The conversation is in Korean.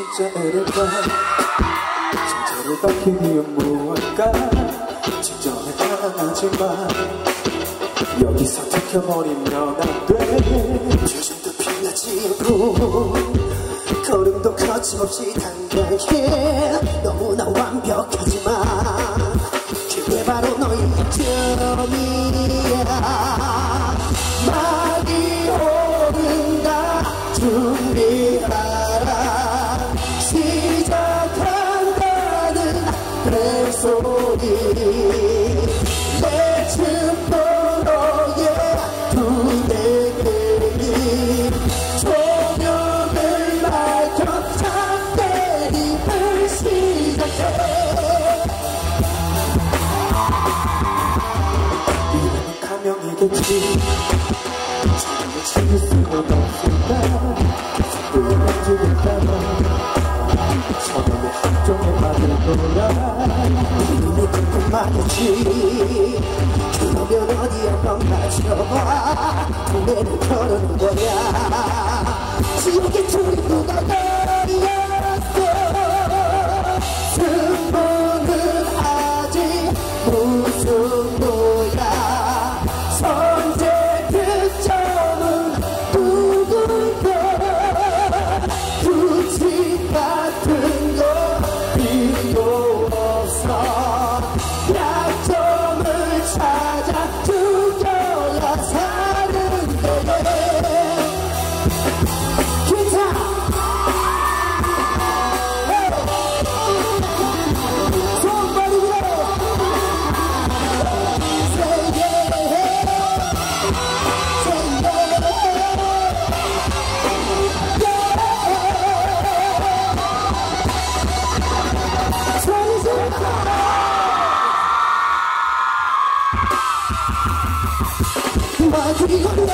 진짜 애를까 진짜를 밝힌 이유 무엇일까? 진정해 당하지만. 여기서 들켜버리면 안돼 표정도 빛나지 않고. 걸음도 거침없이 당당해 너무나 완벽하지만 그게 바로 너의 점이야 소리 내 춤보로의 두뇌들이 조명을 밝혀 잠대립을 시작해 이름은 가명이겠지 수는 없 처음에 한쪽에 맞을 거야 이름이 궁금하겠지 그러면 어디 한번 맞춰봐 두뇌를 겨루는 거야 지옥의 no, no, no, 마지막에